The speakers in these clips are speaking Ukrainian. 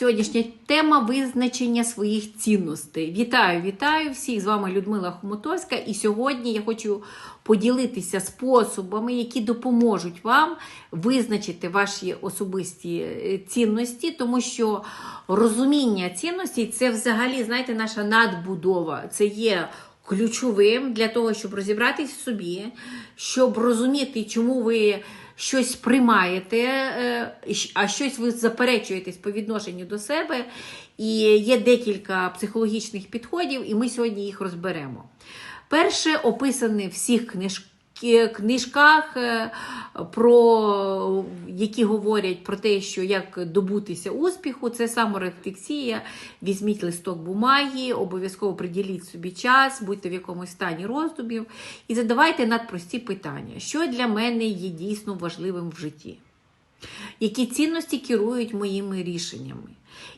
Сьогоднішня тема визначення своїх цінностей. Вітаю, вітаю всіх! З вами Людмила Хомутовська. І сьогодні я хочу поділитися способами, які допоможуть вам визначити ваші особисті е, цінності, тому що розуміння цінностей це взагалі, знаєте, наша надбудова. Це є ключовим для того, щоб розібратись в собі, щоб розуміти, чому ви щось приймаєте, е, а щось ви заперечуєтесь по відношенню до себе. І є декілька психологічних підходів, і ми сьогодні їх розберемо. Перше описане в всіх книжках. Книжках, е, про, які говорять про те, що як добутися успіху, це саморефлексія. Візьміть листок бумаги, обов'язково приділіть собі час, будьте в якомусь стані роздумів і задавайте надпрості питання, що для мене є дійсно важливим в житті, які цінності керують моїми рішеннями.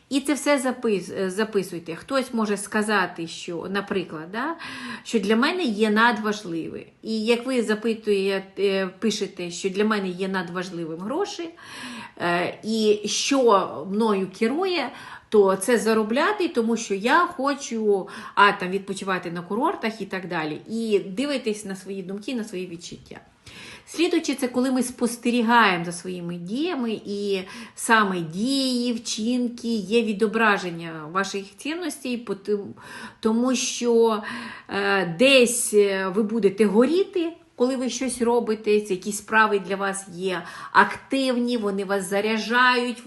І це все запис, записуйте. Хтось може сказати, що, наприклад, да, що для мене є надважливе. І як ви запитуєте, пишете, що для мене є надважливим гроші, е, і що мною керує, то це заробляти, тому що я хочу а, там, відпочивати на курортах і так далі. І дивитись на свої думки, на свої відчуття. Слідуючи, це коли ми спостерігаємо за своїми діями, і саме дії, вчинки є відображення ваших цінностей, тому що е, десь ви будете горіти. Коли ви щось робите, якісь справи для вас є активні, вони вас заряджають,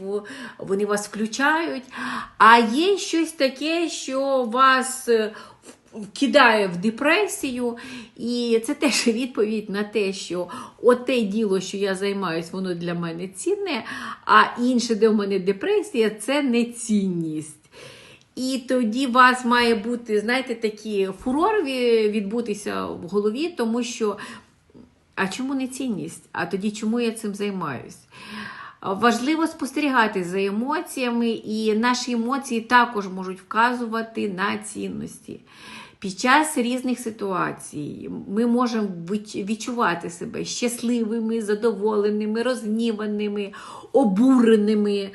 вони вас включають. А є щось таке, що вас кидає в депресію, і це теж відповідь на те, що оте діло, що я займаюся, воно для мене цінне, а інше, де в мене депресія, це не цінність. І тоді у вас має бути, знаєте, такі фурор відбутися в голові, тому що, а чому не цінність? А тоді чому я цим займаюсь? Важливо спостерігати за емоціями, і наші емоції також можуть вказувати на цінності. Під час різних ситуацій ми можемо відчувати себе щасливими, задоволеними, розгніваними, обуреними.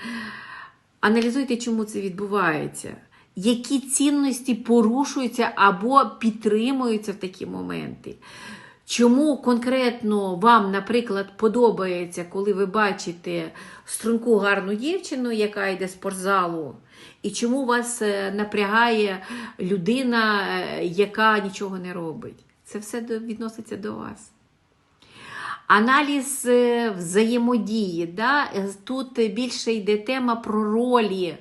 Аналізуйте, чому це відбувається. Які цінності порушуються або підтримуються в такі моменти? Чому конкретно вам, наприклад, подобається, коли ви бачите струнку гарну дівчину, яка йде з спортзалу, і чому вас е, напрягає людина, е, яка нічого не робить? Це все відноситься до вас. Аналіз е, взаємодії. Да? Тут більше йде тема про ролі,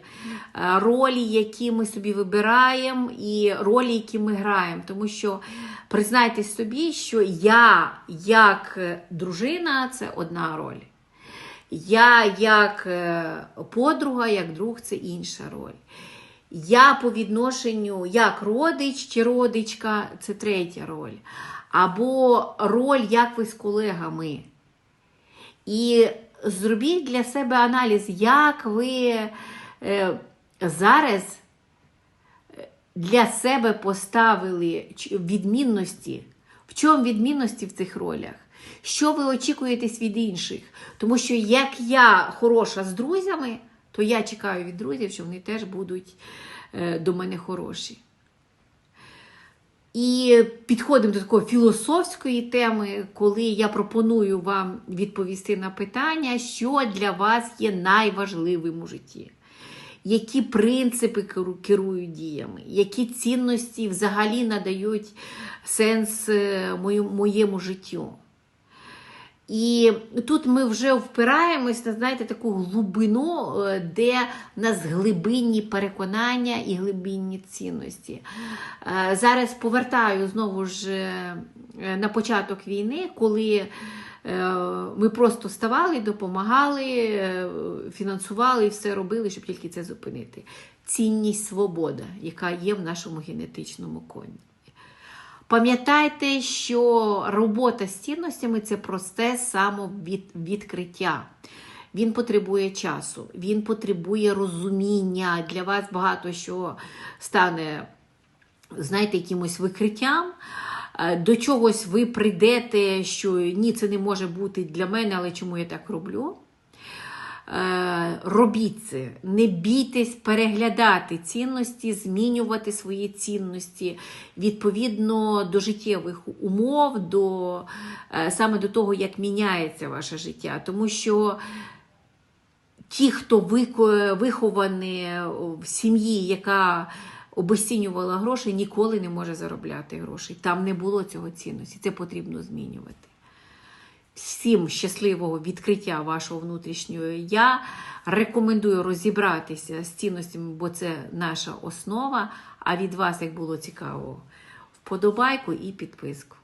ролі, які ми собі вибираємо, і ролі, які ми граємо. Тому що признайтесь собі, що я, як дружина, це одна роль. Я як подруга, як друг це інша роль. Я по відношенню як родич чи родичка це третя роль. Або роль, як ви з колегами. І зробіть для себе аналіз, як ви е, зараз для себе поставили відмінності, в чому відмінності в цих ролях, що ви очікуєтесь від інших. Тому що як я хороша з друзями, то я чекаю від друзів, що вони теж будуть е, до мене хороші. І підходимо до такої філософської теми, коли я пропоную вам відповісти на питання, що для вас є найважливим у житті. Які принципи керують діями, які цінності взагалі надають сенс е, моєму життю? І тут ми вже впираємось на знаєте, таку глибину, е, де в нас глибинні переконання і глибинні цінності. Е, зараз повертаю знову ж е, на початок війни, коли ми просто ставали, допомагали, фінансували і все робили, щоб тільки це зупинити. Цінність свобода, яка є в нашому генетичному коні. Пам'ятайте, що робота з цінностями це просте самовідкриття. Він потребує часу, він потребує розуміння. Для вас багато що стане, знаєте, якимось викриттям. Е, до чогось ви прийдете, що ні, це не може бути для мене, але чому я так роблю? Е, робіть це, не бійтесь переглядати цінності, змінювати свої цінності відповідно до життєвих умов, до, е, саме до того, як міняється ваше життя. Тому що ті, хто виховані в сім'ї, яка обесцінювала гроші, ніколи не може заробляти гроші. Там не було цього цінності. Це потрібно змінювати. Всім щасливого відкриття вашого внутрішнього я. Рекомендую розібратися з цінностями, бо це наша основа. А від вас, як було цікаво, вподобайку і підписку.